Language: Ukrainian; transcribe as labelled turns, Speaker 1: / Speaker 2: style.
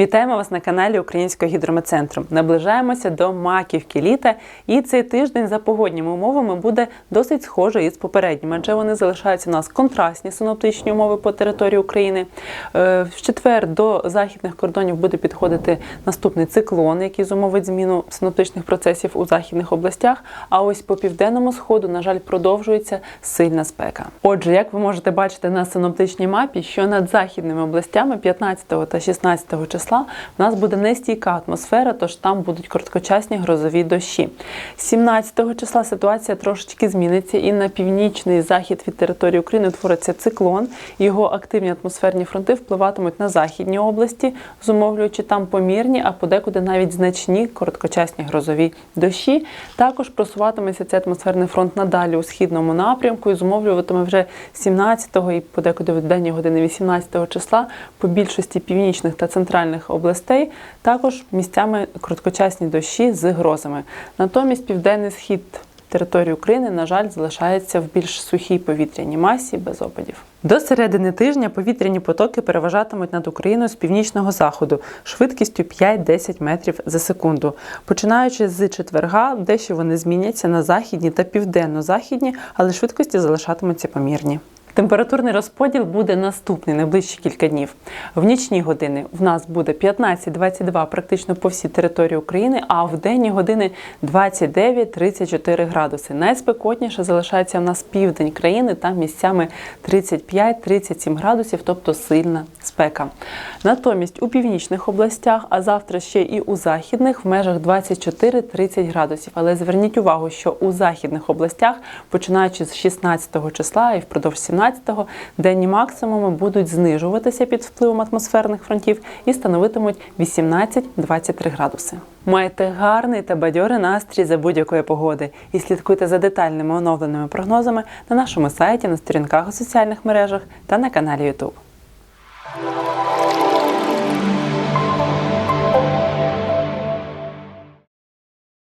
Speaker 1: Вітаємо вас на каналі Українського гідрометцентру. Наближаємося до маківки літа, і цей тиждень за погодніми умовами буде досить схожий із попереднім, адже вони залишаються у нас контрастні синоптичні умови по території України. Е, В четвер до західних кордонів буде підходити наступний циклон, який зумовить зміну синоптичних процесів у західних областях. А ось по південному сходу, на жаль, продовжується сильна спека. Отже, як ви можете бачити на синоптичній мапі, що над західними областями 15 та 16 числа в нас буде нестійка атмосфера, тож там будуть короткочасні грозові дощі. 17 числа ситуація трошечки зміниться, і на північний захід від території України утвориться циклон. Його активні атмосферні фронти впливатимуть на західні області, зумовлюючи там помірні, а подекуди навіть значні короткочасні грозові дощі. Також просуватиметься цей атмосферний фронт надалі у східному напрямку і зумовлюватиме вже 17 і подекуди в денні години 18 числа по більшості північних та центральних областей також місцями короткочасні дощі з грозами. Натомість південний схід території України, на жаль, залишається в більш сухій повітряній масі без опадів. До середини тижня повітряні потоки переважатимуть над Україною з північного заходу швидкістю 5-10 метрів за секунду. Починаючи з четверга, дещо вони зміняться на західні та південно-західні, але швидкості залишатимуться помірні. Температурний розподіл буде наступний найближчі кілька днів. В нічні години в нас буде 15-22 практично по всій території України, а в денні години 29-34 градуси. Найспекотніше залишається в нас південь країни, там місцями 35-37 градусів, тобто сильна спека. Натомість у північних областях, а завтра ще і у західних в межах 24-30 градусів. Але зверніть увагу, що у західних областях, починаючи з 16 числа і впродовж 17 го денні максимуми будуть знижуватися під впливом атмосферних фронтів і становитимуть 18-23 градуси. Майте гарний та бадьорий настрій за будь-якої погоди і слідкуйте за детальними оновленими прогнозами на нашому сайті, на сторінках у соціальних мережах та на каналі YouTube.